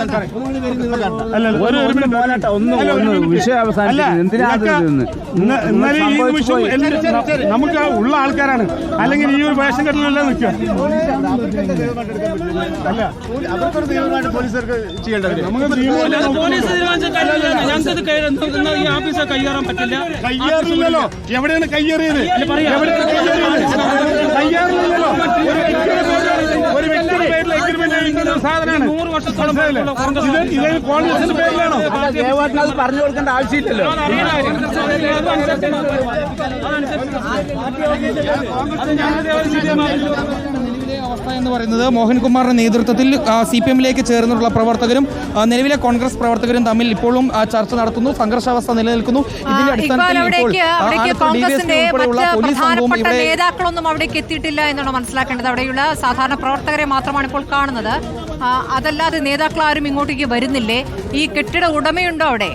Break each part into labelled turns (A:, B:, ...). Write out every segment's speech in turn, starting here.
A: ഈ. നമുക്ക് ഉള്ള ആൾക്കാരാണ് അല്ലെങ്കിൽ ഈ ഒരു വേഷം കെട്ടിലല്ല നിൽക്കുക അല്ല
B: ഞങ്ങൾക്ക് ഈ പറ്റില്ല
A: എവിടെയാണ് കയ്യേറിയത് എവിടെയാണ് കയ്യേറിയത് കയ്യേറില്ലല്ലോ ഒരു വ്യക്തിയുടെ പേരിൽ- ഒരു വ്യക്തിയുടെ പേരിൽ എഗ്രിമെന്റ് എഴുതുന്ന ഒരു സാധനമാണ്
B: നൂറ് വർഷത്തോളം
A: കോൺഗ്രസിന്റെ പേരിലാണോ
C: ദേവാട്ടിന് പറഞ്ഞു കൊടുക്കേണ്ട ആവശ്യമില്ലല്ലോ
D: നിലവിലെ അവസ്ഥ എന്ന് പറയുന്നത് മോഹൻകുമാറിന്റെ നേതൃത്വത്തിൽ സി പി എമ്മിലേക്ക് ചേർന്നുള്ള പ്രവർത്തകരും നിലവിലെ കോൺഗ്രസ് പ്രവർത്തകരും തമ്മിൽ ഇപ്പോഴും ചർച്ച നടത്തുന്നു സംഘർഷാവസ്ഥ നിലനിൽക്കുന്നു. ഇതിന്റെ അടിസ്ഥാനത്തിൽ
E: നേതാക്കളൊന്നും അവിടേക്ക് എത്തിയിട്ടില്ല എന്നാണ് മനസ്സിലാക്കേണ്ടത്. അവിടെയുള്ള സാധാരണ പ്രവർത്തകരെ മാത്രമാണ് ഇപ്പോൾ കാണുന്നത്. അതല്ലാതെ നേതാക്കൾ ആരും ഇങ്ങോട്ടേക്ക് വരുന്നില്ലേ? ഈ കെട്ടിട ഉടമയുണ്ടോ അവിടെ?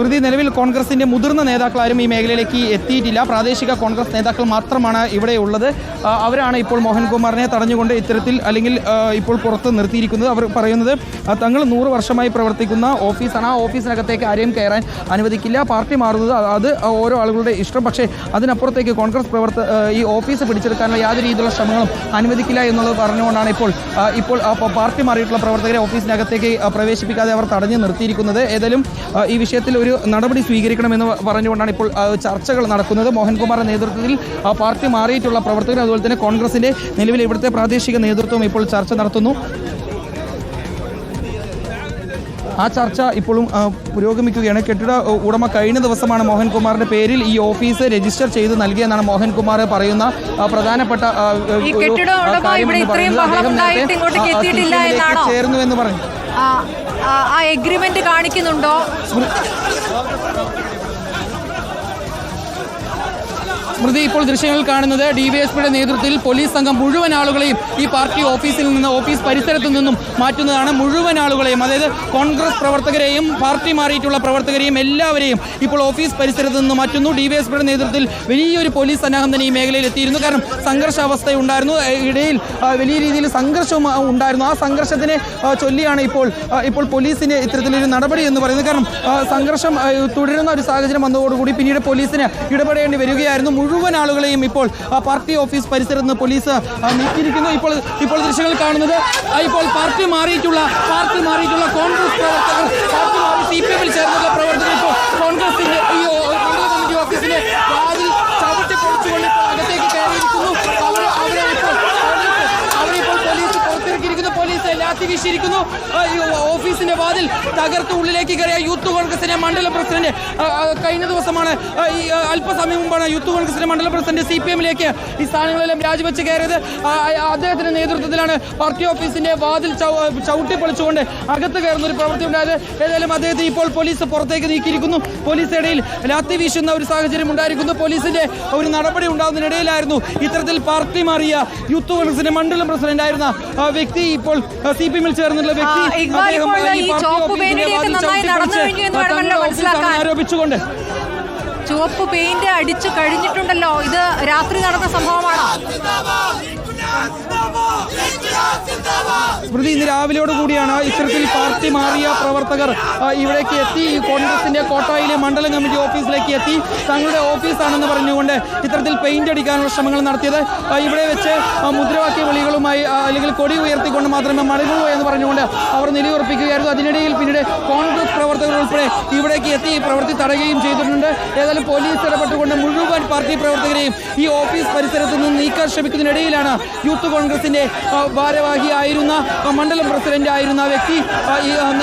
D: സ്മൃതി നിലവിൽ കോൺഗ്രസിന്റെ മുതിർന്ന നേതാക്കളാരും ഈ മേഖലയിലേക്ക് എത്തിയിട്ടില്ല. പ്രാദേശിക കോൺഗ്രസ് നേതാക്കൾ മാത്രമാണ് ഇവിടെ ഉള്ളത്. അവരാണ് ഇപ്പോൾ മോഹൻകുമാറിനെ തടഞ്ഞുകൊണ്ട് ഇത്തരത്തിൽ അല്ലെങ്കിൽ ഇപ്പോൾ പുറത്ത് നിർത്തിയിരിക്കുന്നത്. അവർ പറയുന്നത് തങ്ങൾ നൂറ് വർഷമായി പ്രവർത്തിക്കുന്ന ഓഫീസാണ്. ആ ഓഫീസിനകത്തേക്ക് ആരെയും കയറാൻ അനുവദിക്കില്ല. പാർട്ടി മാറുന്നത് അത് ഓരോ ആളുകളുടെ ഇഷ്ടം. പക്ഷേ അതിനപ്പുറത്തേക്ക് കോൺഗ്രസ് പ്രവർത്ത ഈ ഓഫീസ് പിടിച്ചെടുക്കാനുള്ള യാതൊരു രീതിയിലുള്ള ശ്രമങ്ങളും അനുവദിക്കില്ല എന്നുള്ളത് പറഞ്ഞുകൊണ്ടാണ് ഇപ്പോൾ ഇപ്പോൾ പാർട്ടി മാറിയിട്ടുള്ള പ്രവർത്തകരെ ഓഫീസിനകത്തേക്ക് പ്രവേശിപ്പിക്കാതെ അവർ തടഞ്ഞു നിർത്തിയിരിക്കുന്നത്. ഏതായാലും ഈ വിഷയത്തിൽ ഒരു നടപടി സ്വീകരിക്കണമെന്ന് പറഞ്ഞുകൊണ്ടാണ് ഇപ്പോൾ ചർച്ചകൾ നടക്കുന്നത് മോഹൻകുമാറിന്റെ നേതൃത്വത്തിൽ ആ, പാർട്ടി മാറിയിട്ടുള്ള പ്രവർത്തകർ അതുപോലെ തന്നെ കോൺഗ്രസിന്റെ നിലവിൽ ഇവിടുത്തെ പ്രാദേശിക നേതൃത്വം ഇപ്പോൾ ചർച്ച നടത്തുന്നു ആ ചർച്ച ഇപ്പോഴും പുരോഗമിക്കുകയാണ് കെട്ടിട ഉടമ കഴിഞ്ഞ ദിവസമാണ് മോഹൻകുമാറിന്റെ പേരിൽ ഈ ഓഫീസ് രജിസ്റ്റർ ചെയ്ത് നൽകിയെന്നാണ് മോഹൻകുമാർ പറയുന്ന പ്രധാനപ്പെട്ട ചേർന്നു എന്ന് പറഞ്ഞു
E: ആ, ഉടമ
D: സ്മൃതി ഇപ്പോൾ ദൃശ്യങ്ങളിൽ കാണുന്നത് ഡിവൈഎസ്പിയുടെ നേതൃത്വത്തിൽ പോലീസ് സംഘം മുഴുവൻ ആളുകളെയും ഈ പാർട്ടി ഓഫീസിൽ നിന്ന് ഓഫീസ് പരിസരത്തു നിന്നും മാറ്റുന്നതാണ് മുഴുവൻ ആളുകളെയും. അതായത് കോൺഗ്രസ് പ്രവർത്തകരെയും പാർട്ടി മാറിയിട്ടുള്ള പ്രവർത്തകരെയും എല്ലാവരെയും ഇപ്പോൾ ഓഫീസ് പരിസരത്ത് നിന്ന് മാറ്റുന്നു. ഡിവൈഎസ്പിയുടെ നേതൃത്വത്തിൽ വലിയൊരു പോലീസ് സന്നാഹം തന്നെ ഈ മേഖലയിൽ എത്തിയിരുന്നു. കാരണം സംഘർഷാവസ്ഥ ഉണ്ടായിരുന്നു ഇടയിൽ വലിയ രീതിയിൽ സംഘർഷം ഉണ്ടായിരുന്നു. ആ സംഘർഷത്തിനെ ചൊല്ലിയാണ് ഇപ്പോൾ ഇപ്പോൾ പോലീസിന് ഇത്തരത്തിലൊരു നടപടി എന്ന് പറയുന്നത്. കാരണം സംഘർഷം തുടരുന്ന ഒരു സാഹചര്യം വന്നതോടുകൂടി പിന്നീട് പോലീസിന് ഇടപെടേണ്ടി വരികയായിരുന്നു. മുഴുവൻ ആളുകളെയും ഇപ്പോൾ പാർട്ടി ഓഫീസ് പരിസരത്ത് നിന്ന് പോലീസ് നീക്കിയിരിക്കുന്നു. ഇപ്പോൾ ഇപ്പോൾ ദൃശ്യങ്ങൾ കാണുന്നത് ഇപ്പോൾ പാർട്ടി മാറിയിട്ടുള്ള പാർട്ടി മാറിയിട്ടുള്ള കോൺഗ്രസ് പ്രവർത്തകർ പാർട്ടി മാറി സി പി എമ്മിൽ ചേർന്നുള്ള പ്രവർത്തകർ ഇപ്പോൾ കോൺഗ്രസിന്റെ ഈ ഓ- മണ്ഡല കമ്മിറ്റി ഓഫീസിലെ വാതിൽ ചവിട്ടി പൊളിച്ചുകൊണ്ട് ഇപ്പോൾ അകത്തേക്ക് കയറിയിരിക്കുന്നു അവർ അവരെ ഇപ്പോൾ പോലീസ് അവരെ ഇപ്പോൾ പോലീസ് പുറത്തിറക്കിയിരിക്കുന്നു പോലീസ് ലാത്തി വീശിയിരിക്കുന്നു ഓഫീസിന്റെ വാതിൽ തകർത്ത് ഉള്ളിലേക്ക് കയറിയ യൂത്ത് കോൺഗ്രസിന്റെ മണ്ഡലം പ്രസിഡന്റ് കഴിഞ്ഞ ദിവസമാണ് ഈ അല്പസമയം മുമ്പാണ് യൂത്ത് കോൺഗ്രസിന്റെ മണ്ഡലം പ്രസിഡന്റ് സി പി എമ്മിലേക്ക് ഈ സ്ഥാനങ്ങളെല്ലാം രാജിവെച്ച് കയറിയത്. അദ്ദേഹത്തിന്റെ നേതൃത്വത്തിലാണ് പാർട്ടി ഓഫീസിന്റെ വാതിൽ ചവ- ചവിട്ടി പൊളിച്ചുകൊണ്ട് അകത്ത് കയറുന്ന ഒരു പ്രവൃത്തി ഉണ്ടായത്. ഏതായാലും അദ്ദേഹത്തെ ഇപ്പോൾ പോലീസ് പുറത്തേക്ക് നീക്കിയിരിക്കുന്നു. പോലീസ് ഇടയിൽ ലാത്തി വീശുന്ന ഒരു സാഹചര്യം ഉണ്ടായിരിക്കുന്നു. പോലീസിന്റെ ഒരു നടപടി ഉണ്ടാകുന്നതിനിടയിലായിരുന്നു ഇത്തരത്തിൽ പാർട്ടി മാറിയ യൂത്ത് കോൺഗ്രസിന്റെ മണ്ഡലം പ്രസിഡന്റ് ആയിരുന്ന വ്യക്തി ഇപ്പോൾ സി പി എമ്മിൽ ചേർന്നുള്ള വ്യക്തി ആരോപിച്ചുകൊണ്ട്
E: ചുവപ്പ് പെയിന്റ് അടിച്ചു കഴിഞ്ഞിട്ടുണ്ടല്ലോ. ഇത് രാത്രി നടന്ന സംഭവമാണോ.
D: സ്മൃതി ഇന്ന് രാവിലെയോട് കൂടിയാണ് ഇത്തരത്തിൽ പാർട്ടി മാറിയ പ്രവർത്തകർ. ഇവിടേക്ക് എത്തി. കോൺഗ്രസിന്റെ കോട്ടായിലെ മണ്ഡലം കമ്മിറ്റി ഓഫീസിലേക്ക് എത്തി. തങ്ങളുടെ ഓഫീസാണെന്ന് പറഞ്ഞുകൊണ്ട് ഇത്തരത്തിൽ പെയിന്റ് അടിക്കാനുള്ള ശ്രമങ്ങൾ നടത്തിയത്. ഇവിടെ വെച്ച് മുദ്രാവാക്യ വിളികളുമായി അല്ലെങ്കിൽ കൊടി ഉയർത്തിക്കൊണ്ട് മാത്രമേ മടങ്ങുള്ളൂ എന്ന് പറഞ്ഞുകൊണ്ട് അവർ നിലയുറപ്പിക്കുകയായിരുന്നു. അതിനിടയിൽ പിന്നീട് കോൺഗ്രസ് പ്രവർത്തകർ ഉൾപ്പെടെ ഇവിടേക്ക് എത്തി പ്രവൃത്തി തടയുകയും ചെയ്തിട്ടുണ്ട്. ഏതായാലും പോലീസ് ഇടപെട്ടുകൊണ്ട് മുഴുവൻ പാർട്ടി പ്രവർത്തകരെയും ഈ ഓഫീസ് പരിസരത്ത് നിന്ന് നീക്കാൻ ശ്രമിക്കുന്നതിനിടയിലാണ് യൂത്ത് കോൺഗ്രസിന്റെ ഭാരവാഹിയായിരുന്ന മണ്ഡലം പ്രസിഡന്റ് ആയിരുന്ന വ്യക്തി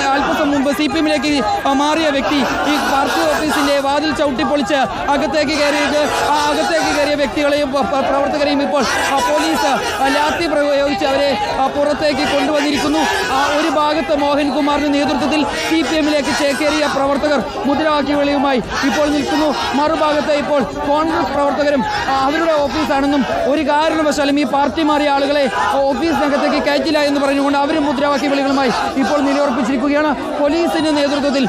D: അല്പസം മുമ്പ് സി പി എമ്മിലേക്ക് മാറിയ വ്യക്തി ഈ പാർട്ടി ഓഫീസിന്റെ വാതിൽ ചവിട്ടിപ്പൊളിച്ച് അകത്തേക്ക് കയറിയത് ആ അകത്തേക്ക് കയറിയ വ്യക്തികളെയും പ്രവർത്തകരെയും ഇപ്പോൾ പോലീസ് ലാത്തി പ്രയോഗിച്ച് അവരെ പുറത്തേക്ക് കൊണ്ടുവന്നിരിക്കുന്നു. ഒരു ഭാഗത്ത് മോഹൻകുമാറിന്റെ നേതൃത്വത്തിൽ സി പി എമ്മിലേക്ക് ചേക്കേറിയ പ്രവർത്തകർ മുദ്രാവാക്യവിളിയുമായി ഇപ്പോൾ നിൽക്കുന്നു. മറുഭാഗത്ത് ഇപ്പോൾ കോൺഗ്രസ് പ്രവർത്തകരും അവരുടെ ഓഫീസാണെന്നും ഒരു കാരണവശാലും ഈ പാർട്ടി മാറിയ ആളുകളെ ഓഫീസിനകത്തേക്ക് കയറ്റില്ല എന്ന് പറഞ്ഞുകൊണ്ട് അവരും മുദ്രാവാക്യ വിളികളുമായി ഇപ്പോൾ നിലയുറപ്പിച്ചിരിക്കുകയാണ്. പോലീസിന്റെ നേതൃത്വത്തിൽ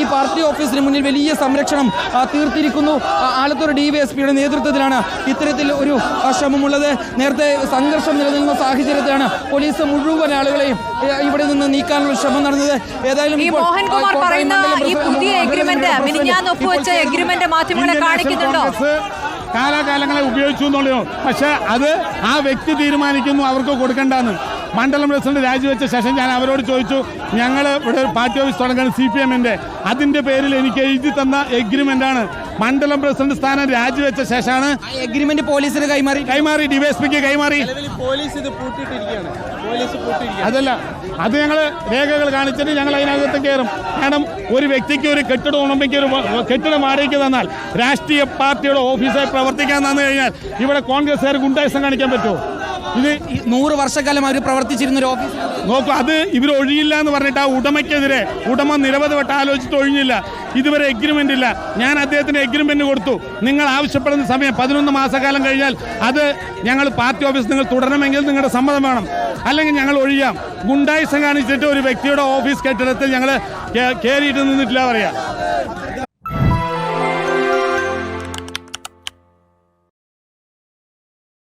D: ഈ പാർട്ടി ഓഫീസിന് മുന്നിൽ വലിയ സംരക്ഷണം തീർത്തിരിക്കുന്നു. ആലത്തൂർ ഡി വി എസ് പിയുടെ നേതൃത്വത്തിലാണ് ഇത്തരത്തിൽ ഒരു ശ്രമമുള്ളത്. നേരത്തെ സംഘർഷം നിലനിൽക്കുന്ന സാഹചര്യത്തിലാണ് പോലീസ് മുഴുവൻ ആളുകളെയും ഇവിടെ നിന്ന് നീക്കാനുള്ള ശ്രമം നടന്നത്. ഏതായാലും
E: മോഹൻകുമാർ പറയുന്ന ഈ പുതിയ എഗ്രിമെന്റ് മിനിഞ്ഞാന്ന് ഒപ്പുവെച്ച എഗ്രിമെന്റ് മാധ്യമങ്ങളെ കാണിക്കുന്നുണ്ടോ
A: കാലാകാലങ്ങളെ ഉപയോഗിച്ചു എന്നുള്ളതോ പക്ഷെ അത് ആ വ്യക്തി തീരുമാനിക്കുന്നു അവർക്ക് കൊടുക്കണ്ടെന്ന്. മണ്ഡലം പ്രസിഡന്റ് രാജിവെച്ച ശേഷം ഞാൻ അവരോട് ചോദിച്ചു ഞങ്ങൾ ഇവിടെ ഒരു പാർട്ടി ഓഫീസ് തുടങ്ങുന്നത് സി പി എമ്മിന്റെ അതിന്റെ പേരിൽ എനിക്ക് എഴുതി തന്ന എഗ്രിമെന്റ് ആണ്. മണ്ഡലം പ്രസിഡന്റ് സ്ഥാനം രാജിവെച്ച ശേഷമാണ്
D: ആ എഗ്രിമെന്റ് പോലീസിന് കൈമാറി.
A: കൈമാറി ഡിവൈഎസ്പിക്ക് കൈമാറി.
F: പോലീസ് ഇത് പൂട്ടിയിട്ടിരിക്കുകയാണ് പോലീസ് പൂട്ടിയിരിക്കുകയാണ്.
A: അതല്ല അത് ഞങ്ങൾ രേഖകൾ കാണിച്ചിട്ട് ഞങ്ങൾ അതിനകത്ത് കയറും. കാരണം ഒരു വ്യക്തിക്ക് ഒരു കെട്ടിടം ഉടമയ്ക്ക് ഒരു കെട്ടിടം വാടകയ്ക്ക് തന്നാൽ രാഷ്ട്രീയ പാർട്ടിയുടെ ഓഫീസായി പ്രവർത്തിക്കാൻ തന്നു കഴിഞ്ഞാൽ ഇവിടെ കോൺഗ്രസ്സുകാർ ഗുണ്ടായുസം കാണിക്കാൻ പറ്റുമോ? ഇത്
D: നൂറ് വർഷക്കാലം അവർ പ്രവർത്തിച്ചിരുന്ന ഒരു ഓഫീസ്.
A: നോക്കൂ അത് ഇവർ ഒഴിയില്ല എന്ന് പറഞ്ഞിട്ട് ആ ഉടമയ്ക്കെതിരെ ഉടമ നിരവധി വട്ടം ആലോചിച്ചിട്ട് ഒഴിഞ്ഞില്ല. ഇതുവരെ എഗ്രിമെന്റ് ഇല്ല. ഞാൻ അദ്ദേഹത്തിന് എഗ്രിമെന്റ് കൊടുത്തു. നിങ്ങൾ ആവശ്യപ്പെടുന്ന സമയം പതിനൊന്ന് മാസക്കാലം കഴിഞ്ഞാൽ അത് ഞങ്ങൾ പാർട്ടി ഓഫീസ് നിങ്ങൾ തുടരണമെങ്കിൽ നിങ്ങളുടെ സമ്മതം വേണം. അല്ലെങ്കിൽ ഞങ്ങൾ ഒഴിയാം. ഗുണ്ടായുസം കാണിച്ചിട്ട് ഒരു വ്യക്തിയുടെ ഓഫീസ് കെട്ടിടത്തിൽ ഞങ്ങൾ കയറിയിട്ട് നിന്നിട്ടില്ല പറയാം.